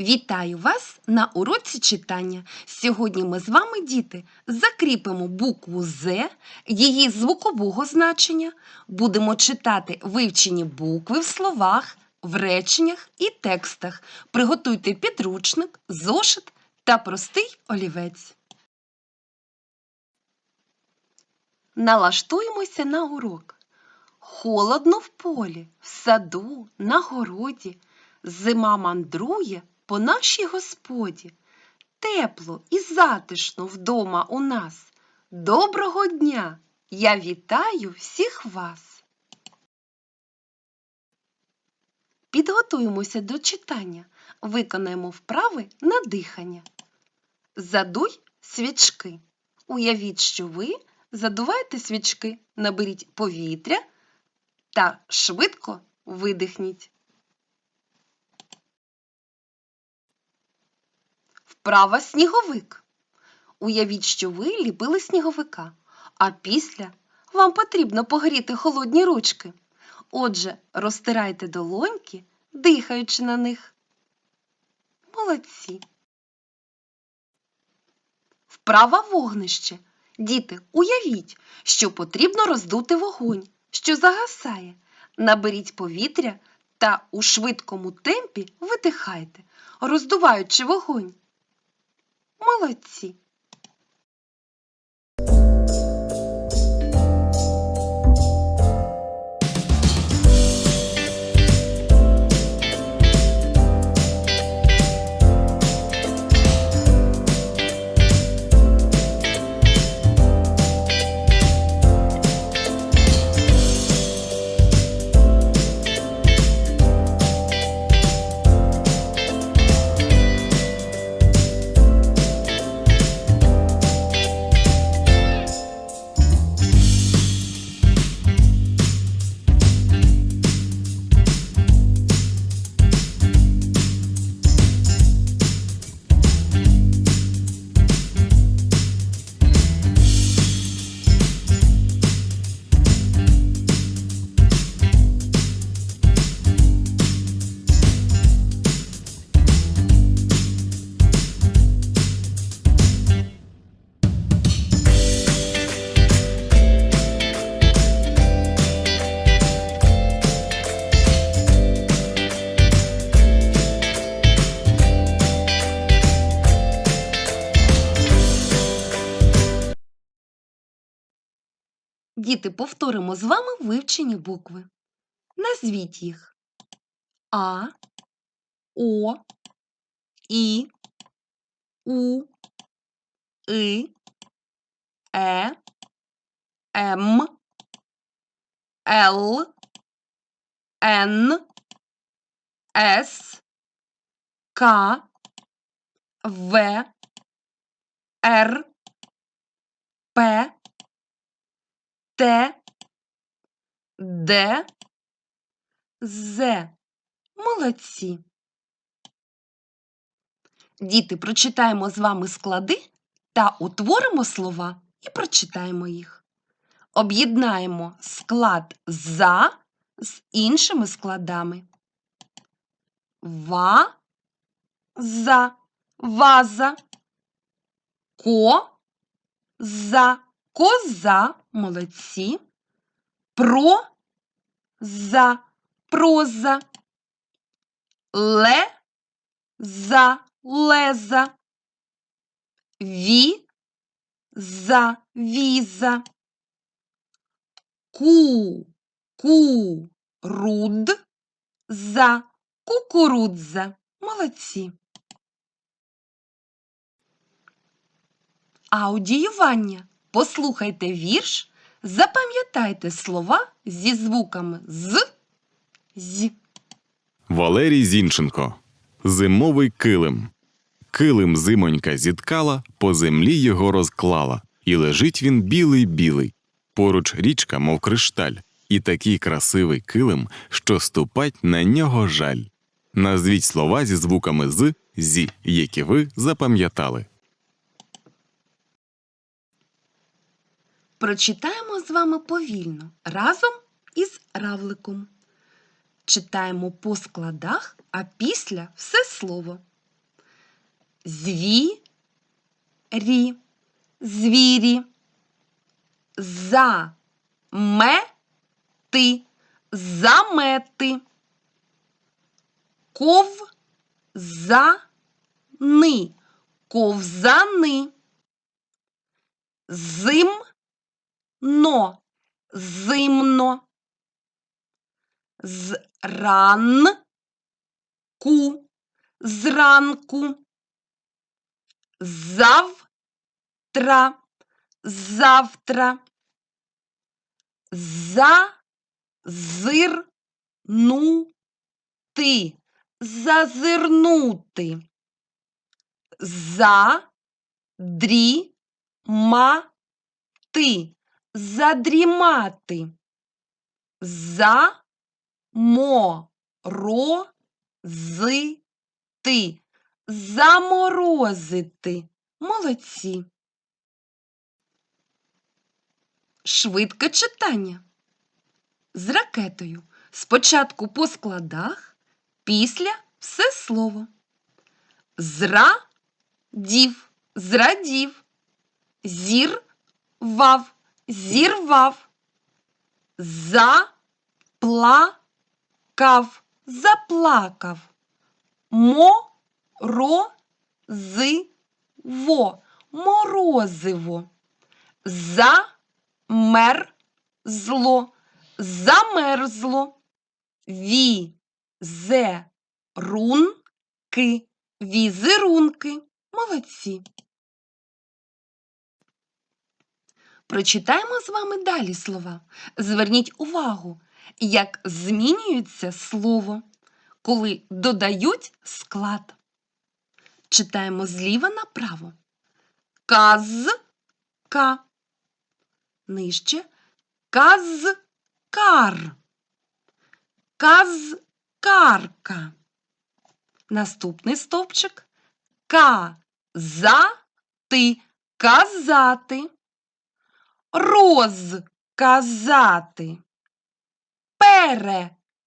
Вітаю вас на уроці читання. Сьогодні ми з вами, діти, закріпимо букву З, її звукового значення. Будемо читати вивчені букви в словах, в реченнях і текстах. Приготуйте підручник, зошит та простий олівець. Налаштуємося на урок. Холодно в полі, в саду, на городі. Зима мандрує по нашій господі. Тепло і затишно вдома у нас. Доброго дня! Я вітаю всіх вас. Підготуємося до читання. Виконаємо вправи на дихання. Задуй свічки. Уявіть, що ви задуваєте свічки, наберіть повітря та швидко видихніть. Вправа сніговик. Уявіть, що ви ліпили сніговика, а після вам потрібно погріти холодні ручки. Отже, розтирайте долоньки, дихаючи на них. Молодці. Вправа вогнище. Діти, уявіть, що потрібно роздути вогонь, що загасає. Наберіть повітря та у швидкому темпі видихайте, роздуваючи вогонь. Молодці. Діти, повторимо з вами вивчені букви. Назвіть їх А, О, І, У, И, Е, М, Л, Н, С, К, В, Р, П, Т, Д, З. Молодці. Діти, прочитаємо з вами склади та утворимо слова і прочитаємо їх. Об'єднаємо склад за з іншими складами. Ва, за, ваза, ко, за, коза, молодці, про, за, проза, ле, за, леза, ві, за, віза, ку, ку, руд, за, кукурудза. Молодці. Аудіювання. Послухайте вірш, запам'ятайте слова зі звуками з, з. Валерій Зінченко. Зимовий килим. Килим зимонька зіткала, по землі його розклала, і лежить він білий-білий. Поруч річка, мов кришталь, і такий красивий килим, що ступать на нього жаль. Назвіть слова зі звуками з, зі, які ви запам'ятали. Прочитаємо з вами повільно разом із равликом. Читаємо по складах, а після все слово. звірі, звірі, замети, замети, ковзани, ковзани, зимно, зимно, зранку, зранку, завтра, завтра, зазирнути, зазирнути, задрімати, задрімати, заморозити, заморозити. Молодці. Швидке читання. З ракетою. Спочатку по складах, після все слово. Зрадів, зрадів, зірвав, зірвав, заплакав, заплакав, морозиво, морозиво, замерзло, замерзло, візерунки, візерунки. Молодці. Прочитаємо з вами далі слова. Зверніть увагу, як змінюється слово, коли додають склад. Читаємо зліва направо. Казка. Нижче. Казкар. Казкарка. Наступний стовпчик. Казати. Казати. Розказати.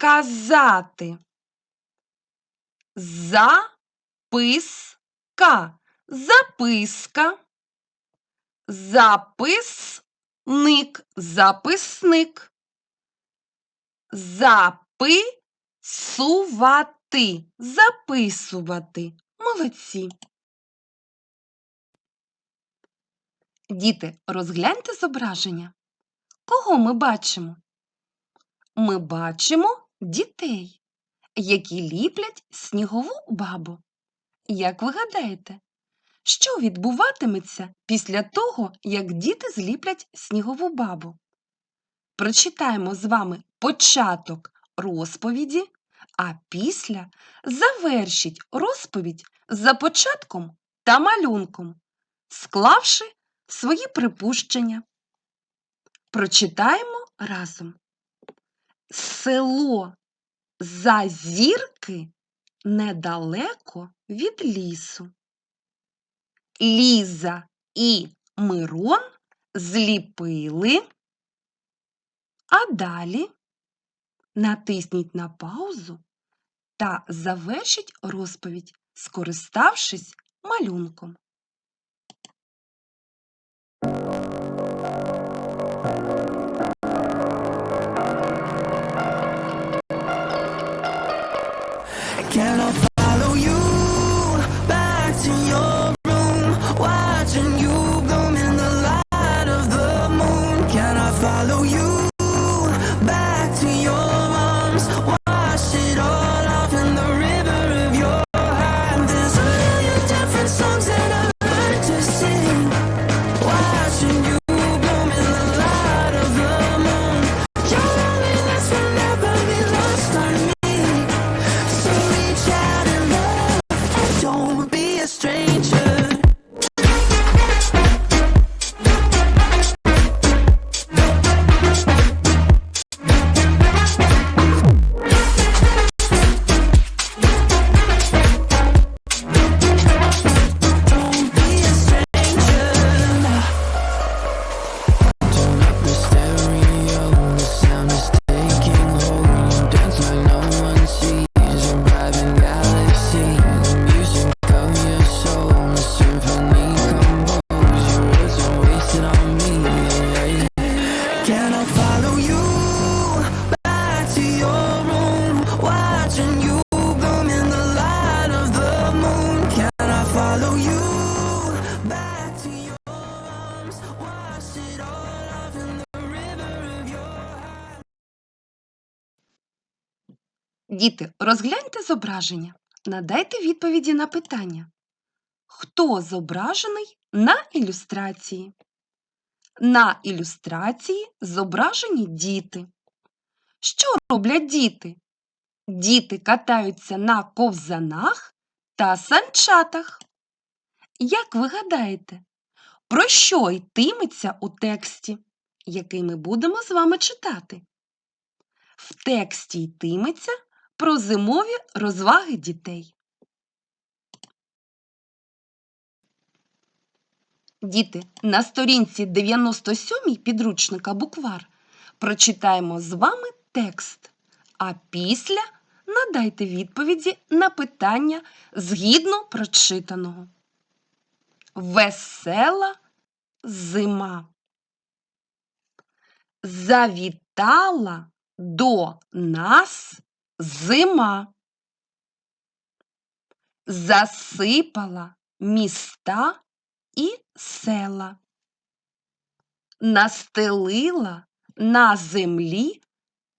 Переказати. Записка. Записка. Записник. Записник. Записувати. Записувати. Молодці. Діти, розгляньте зображення. Кого ми бачимо? Ми бачимо дітей, які ліплять снігову бабу. Як ви гадаєте, що відбуватиметься після того, як діти зліплять снігову бабу? Прочитаємо з вами початок розповіді, а після завершіть розповідь за початком та малюнком, склавши свої припущення. Прочитаємо разом. Село Зазірки недалеко від лісу. Ліза і Мирон зліпили, а далі натисніть на паузу та завершіть розповідь, скориставшись малюнком. you Діти, розгляньте зображення. Надайте відповіді на питання. Хто зображений на ілюстрації? На ілюстрації зображені діти. Що роблять діти? Діти катаються на ковзанах та санчатах. Як ви гадаєте, про що йтиметься у тексті, який ми будемо з вами читати? В тексті йтиметься про зимові розваги дітей. Діти, на сторінці 97 підручника буквар прочитаємо з вами текст, а після надайте відповіді на питання згідно прочитаного. Весела зима. Завітала до нас зима. Засипала міста і села. Настелила на землі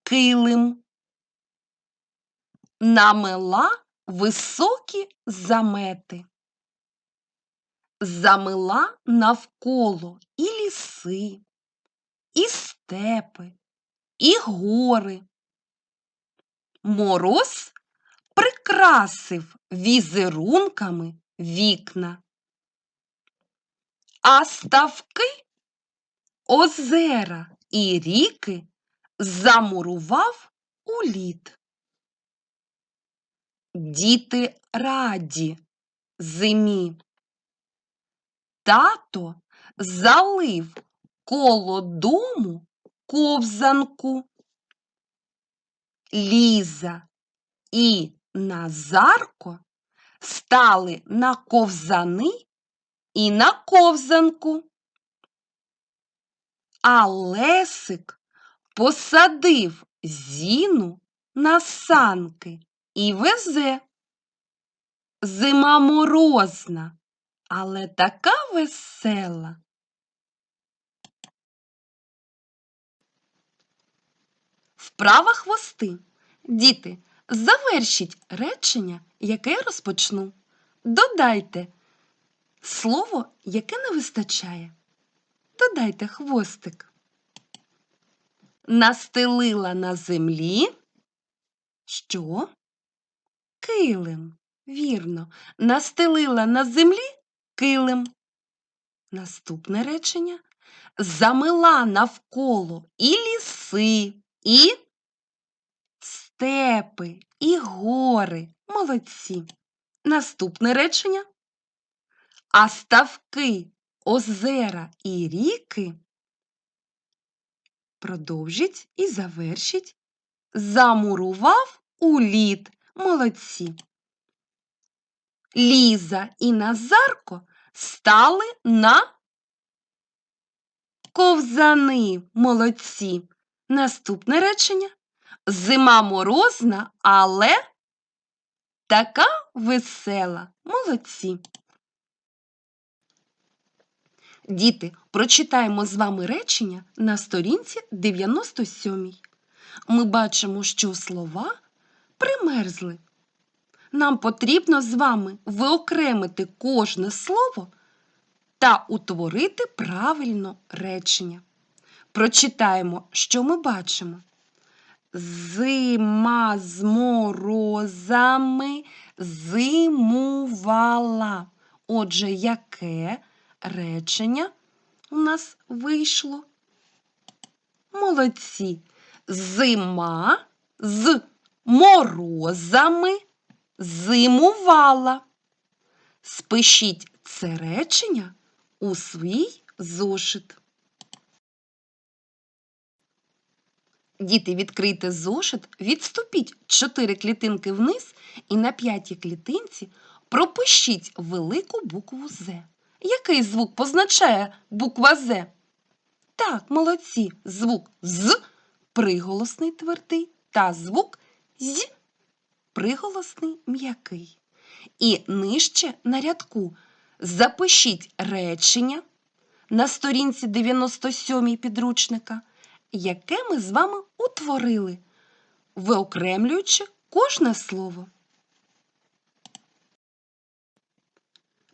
килим. Намила високі замети. Замила навколо і ліси, і степи, і гори. Мороз прикрасив візерунками вікна. А ставки, озера і ріки замурував у лід. Діти раді зимі. Тато залив коло дому ковзанку. Ліза і Назарко стали на ковзани і на ковзанку. А Лесик посадив зіну на санки і везе. Зима морозна, але така весела. Вправа хвости. Діти, завершіть речення, яке я розпочну. Додайте слово, яке не вистачає. Додайте хвостик. Настелила на землі. Що? Килим. Вірно. Настелила на землі килим. Наступне речення. Замила навколо і ліси, і степи, і гори. Молодці. Наступне речення. А ставки, озера і ріки продовжіть і завершіть. Замурував у лід. Молодці. Ліза і Назарко стали на ковзани. Молодці. Наступне речення. Зима морозна, але така весела. Молодці. Діти, прочитаємо з вами речення на сторінці 97. Ми бачимо, що слова примерзли. Нам потрібно з вами виокремити кожне слово та утворити правильно речення. Прочитаємо, що ми бачимо. Зима з морозами зимувала. Отже, яке речення у нас вийшло? Молодці. Зима з морозами зимувала. Спишіть це речення у свій зошит. Діти, відкрийте зошит, відступіть 4 клітинки вниз і на п'ятій клітинці пропишіть велику букву З. Який звук позначає буква З? Так, молодці. Звук з приголосний твердий та звук з приголосний м'який. І нижче на рядку запишіть речення на сторінці 97 підручника, яке ми з вами утворили, виокремлюючи кожне слово.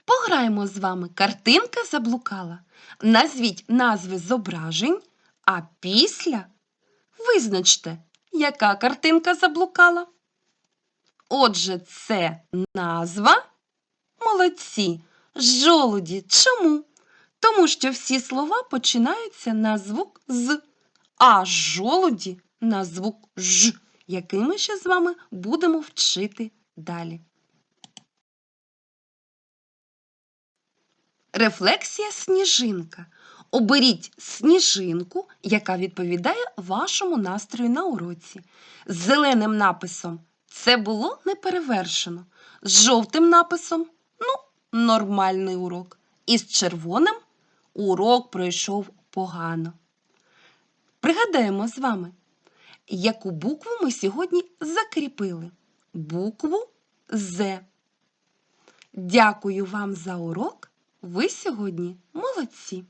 Пограємо з вами. Картинка заблукала. Назвіть назви зображень, а після визначте, яка картинка заблукала. Отже, це назва. Молодці. Жолуді. Чому? Тому що всі слова починаються на звук з, а жолуді на звук ж, який ми ще з вами будемо вчити далі. Рефлексія сніжинка. Оберіть сніжинку, яка відповідає вашому настрою на уроці. З зеленим написом це було неперевершено. З жовтим написом ну, нормальний урок. І з червоним урок пройшов погано. Пригадаємо з вами, яку букву ми сьогодні закріпили. Букву З. Дякую вам за урок. Ви сьогодні молодці.